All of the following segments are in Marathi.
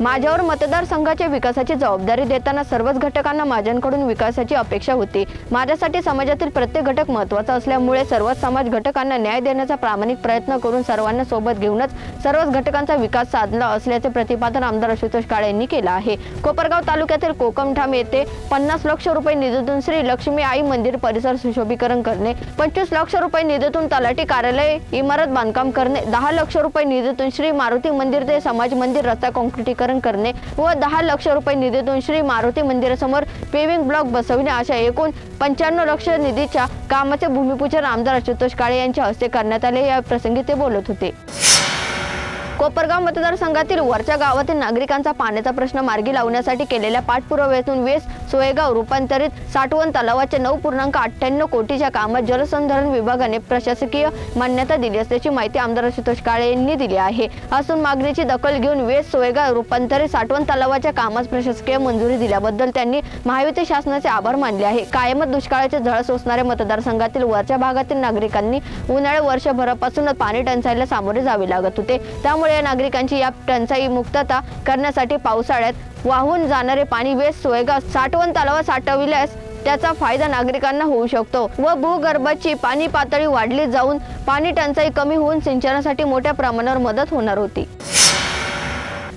माझ्यावर मतदारसंघाच्या विकासाची जबाबदारी देताना सर्वच घटकांना माझ्यांकडून विकासाची अपेक्षा होती. माझ्यासाठी समाजातील प्रत्येक घटक महत्त्वाचा असल्यामुळे सर्वच समाज घटकांना न्याय देण्याचा प्रामाणिक प्रयत्न करून सर्वांना सोबत घेऊनच सर्वच घटकांचा विकास साधला असल्याचे प्रतिपादन आमदार आशुतोष काळे यांनी केलं आहे. कोपरगाव तालुक्यातील कोकमठाम येथे पन्नास लक्ष रुपये निधीतून श्री लक्ष्मी आई मंदिर परिसर सुशोभीकरण करणे पंचवीस लक्ष रुपये निधीतून तलाठी कार्यालय इमारत बांधकाम करणे दहा लक्ष रुपये निधीतून श्री मारुती मंदिर ते समाज मंदिर रस्ता काँक्रिटीकरण करणे व दहा लक्ष रुपये निधीतून श्री मारुती मंदिरासमोर पेविंग ब्लॉक बसविणे अशा एकूण पंच्याण्णव लक्ष निधीच्या कामाचे भूमिपूजन आमदार आशुतोष काळे यांच्या हस्ते करण्यात आले. या प्रसंगी ते बोलत होते. कोपरगाव मतदारसंघातील वरच्या गावातील नागरिकांचा पाण्याचा प्रश्न मार्गी लावण्यासाठी केलेल्या पाठपुराव्यातून वेस सोयगाव रूपांतरित साठवण तलावाच्या नऊ पूर्णांक अठ्ठ्याण्णव कोटीच्या कामात जलसंधारण विभागाने प्रशासकीय मान्यता दिली असल्याची माहिती आमदार आशुतोष काळे यांनी दिली आहे. असून मागणीची दखल घेऊन वेस सोयगाव रूपांतरित साठवण तलावाच्या कामास प्रशासकीय मंजुरी दिल्याबद्दल त्यांनी महायुती शासनाचे आभार मानले आहे. कायमच दुष्काळाचे झळ सोसणाऱ्या मतदारसंघातील वरच्या भागातील नागरिकांनी उन्हाळ्या वर्षभरापासूनच पाणी टंचाईला सामोरे जावे लागत होते. त्यामुळे या नागरिकांची या टंचाई मुक्तता करण्यासाठी पावसाळ्यात वाहून जाणारे पाणी वेस्ट सोयगाव साठवण तलावात साठविल्यास त्याचा फायदा नागरिकांना होऊ शकतो व भूगर्भाची पाणी पातळी वाढली जाऊन पाणी टंचाई कमी होऊन सिंचनासाठी मोठ्या प्रमाणावर मदत होणार होती.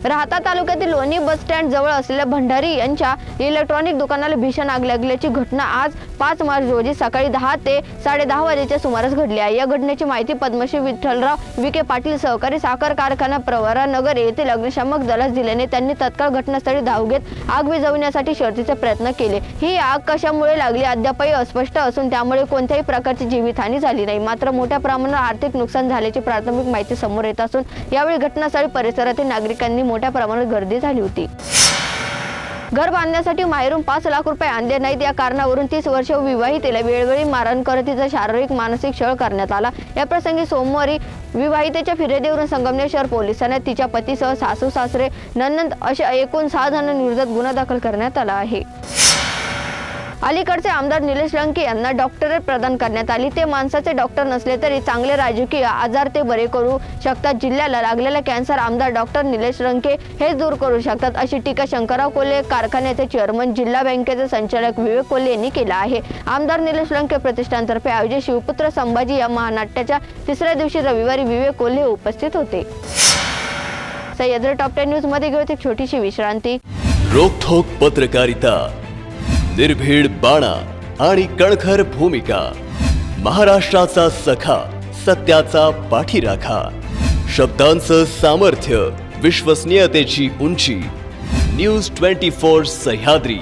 राहता तालुक्यातील लोणी बस स्टँड जवळ असलेल्या भंडारी यांच्या इलेक्ट्रॉनिक दुकानाला भीषण आग लागल्याची घटना आज पाच मार्च रोजी सकाळी दहा ते साडेदहा वाजेच्या सुमारास घडली आहे या घटनेची माहिती पद्मश्री विठ्ठलराव विखे पाटील सहकारी साखर कारखाना प्रवरा नगर येथील अग्निशामक दलास दिल्याने त्यांनी तत्काळ घटनास्थळी धाव घेत आग विझवण्यासाठी शर्तीचे प्रयत्न केले. ही आग कशामुळे लागली अद्यापही अस्पष्ट असून त्यामुळे कोणत्याही प्रकारची जीवितहानी झाली नाही. मात्र मोठ्या प्रमाणात आर्थिक नुकसान झाल्याची प्राथमिक माहिती समोर येत असून यावेळी घटनास्थळी परिसरातील नागरिकांनी मोठ्या प्रमाणात गर्दी झाली होती. घर बांधण्यासाठी माहेरून पाच लाख रुपये आणले नाहीत. या कारणावरून तीस वर्ष विवाहितेला वेळोवेळी मारण करत तिचा शारीरिक मानसिक छळ करण्यात आला. या प्रसंगी सोमवारी विवाहितेच्या फिर्यादीवरून संगमनेर शहर पोलिसांना तिच्या पतीसह सासू सासरे ननंद अशा एकूण सहा जणांविरोधात गुन्हा दाखल करण्यात आला आहे. अलीकडचे आमदार निलेश लंके यांना डॉक्टरेट प्रदान करण्यात आली. ते माणसाचे डॉक्टर नसले तरी चांगले राजकीय आजार ते बरे करू शकतात. जिल्ह्याला लागलेला कॅन्सर आमदार डॉक्टर निलेश लंके हेच दूर करू शकतात अशी टीका शंकरराव कोल्हे कारखान्याचे चेअरमन जिल्हा बँकेचे संचालक विवेक कोल्हे यांनी केला आहे. आमदार निलेश लंके प्रतिष्ठानतर्फे आयोजित शिवपुत्र संभाजी या महानाट्याच्या तिसऱ्या दिवशी रविवारी विवेक कोल्हे उपस्थित होते. सह्याद्री टॉप टेन न्यूजमध्ये घेऊ एक छोटीशी विश्रांती. रोखोक पत्रकारिता. निर्भीड बाणा आणि कणखर भूमिका. महाराष्ट्राचा सखा सत्याचा पाठीराखा. शब्दांचं सामर्थ्य विश्वसनीयतेची उंची. News twenty four Sahyadri.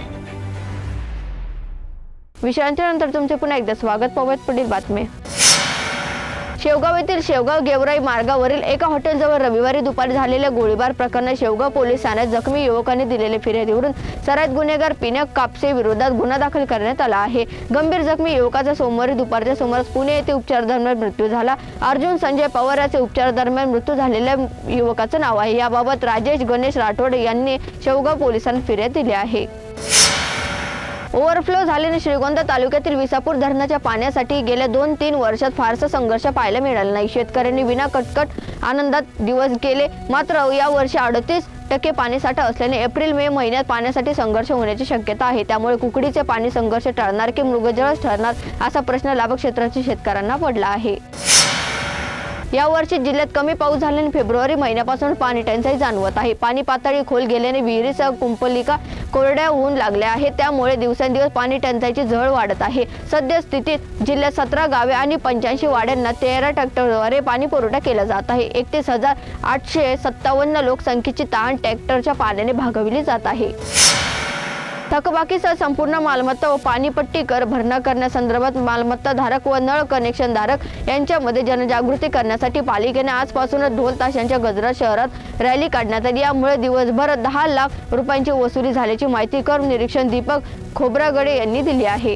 विश्रांतीनंतर तुमचे पुन्हा एकदा स्वागत. पाहूयात पुढील बातमी. शेवगाव येथील शेवगाव गेवराई मार्गावरील एका हॉटेलजवळ रविवारी दुपारी झालेल्या गोळीबार प्रकरणात शेवगाव पोलीस ठाण्यात जखमी युवकांनी दिलेल्या फिर्यादीवरून सराईत गुन्हेगार पिनक कापसे विरोधात गुन्हा दाखल करण्यात आला आहे. गंभीर जखमी युवकाचा सोमवारी दुपारच्या सुमारास पुणे येथे उपचार दरम्यान मृत्यू झाला. अर्जुन संजय पवार याचे उपचार दरम्यान मृत्यू झालेल्या युवकाचं नाव आहे. याबाबत राजेश गणेश राठोड यांनी शेवगाव पोलिसांना फिर्याद दिली आहे. ओव्हरफ्लो झाल्याने श्रीगोंदा तालुक्यातील विसापूर धरणाच्या पाण्यासाठी गेल्या दोन तीन वर्षात फारसा संघर्ष पाहायला मिळाला नाही. शेतकऱ्यांनी विना कटकट आनंदात दिवस गेले. मात्र या वर्षी अडतीस टक्के पाणीसाठा असल्याने एप्रिल मे महिन्यात पाण्यासाठी संघर्ष होण्याची शक्यता आहे. त्यामुळे कुकडीचे पाणी संघर्ष टळणार की मृगजळच ठरणार असा प्रश्न लाभक क्षेत्रातील शेतकऱ्यांना पडला आहे. यावर्षी जिल्ह्यात कमी पाऊस झाल्याने फेब्रुवारी महिन्यापासून पाणी टंचाई जाणवत आहे. पाणी पातळी खोल गेल्याने विहिरीसह कुंपलिका कोरड्या होऊन लागल्या आहेत. त्यामुळे दिवसेंदिवस पाणी टंचाईची झळ वाढत आहे. सध्या स्थितीत जिल्ह्यात सतरा गावे आणि पंच्याऐंशी वाड्यांना तेरा ट्रॅक्टरद्वारे पाणी पुरवठा केला जात आहे. एकतीस हजार आठशे सत्तावन्न लोकसंख्येची तहान ट्रॅक्टरच्या पाण्याने भागविली जात आहे. थकबाकीसह संपूर्ण मालमत्ता व पाणीपट्टी कर भरणा करण्यासंदर्भात मालमत्ता धारक व नळ कनेक्शन धारक यांच्यामध्ये जनजागृती करण्यासाठी पालिकेने आजपासूनच ढोल ताशांच्या गजरात शहरात रॅली काढण्यात आली. यामुळे दिवसभर दहा लाख रुपयांची वसुली झाल्याची माहिती कर निरीक्षण दीपक खोब्रागडे यांनी दिली आहे.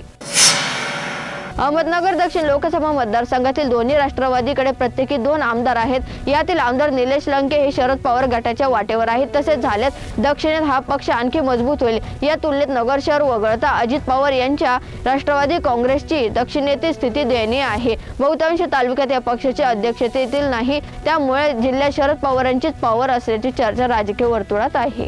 अहमदनगर दक्षिण लोकसभा मतदारसंघातील दोन्ही राष्ट्रवादीकडे प्रत्येकी दोन आमदार आहेत. यातील आमदार निलेश लंके हे शरद पवार गटाच्या वाटेवर आहेत. तसेच झाल्यास दक्षिणेत हा पक्ष आणखी मजबूत होईल. या तुलनेत नगर शहर वगळता अजित पवार यांच्या राष्ट्रवादी काँग्रेसची दक्षिणेतील स्थिती दयनीय आहे. बहुतांश तालुक्यात या पक्षाचे अध्यक्षतेतील नाही. त्यामुळे जिल्ह्यात शरद पवारांचीच पॉवर असल्याची चर्चा राजकीय वर्तुळात आहे.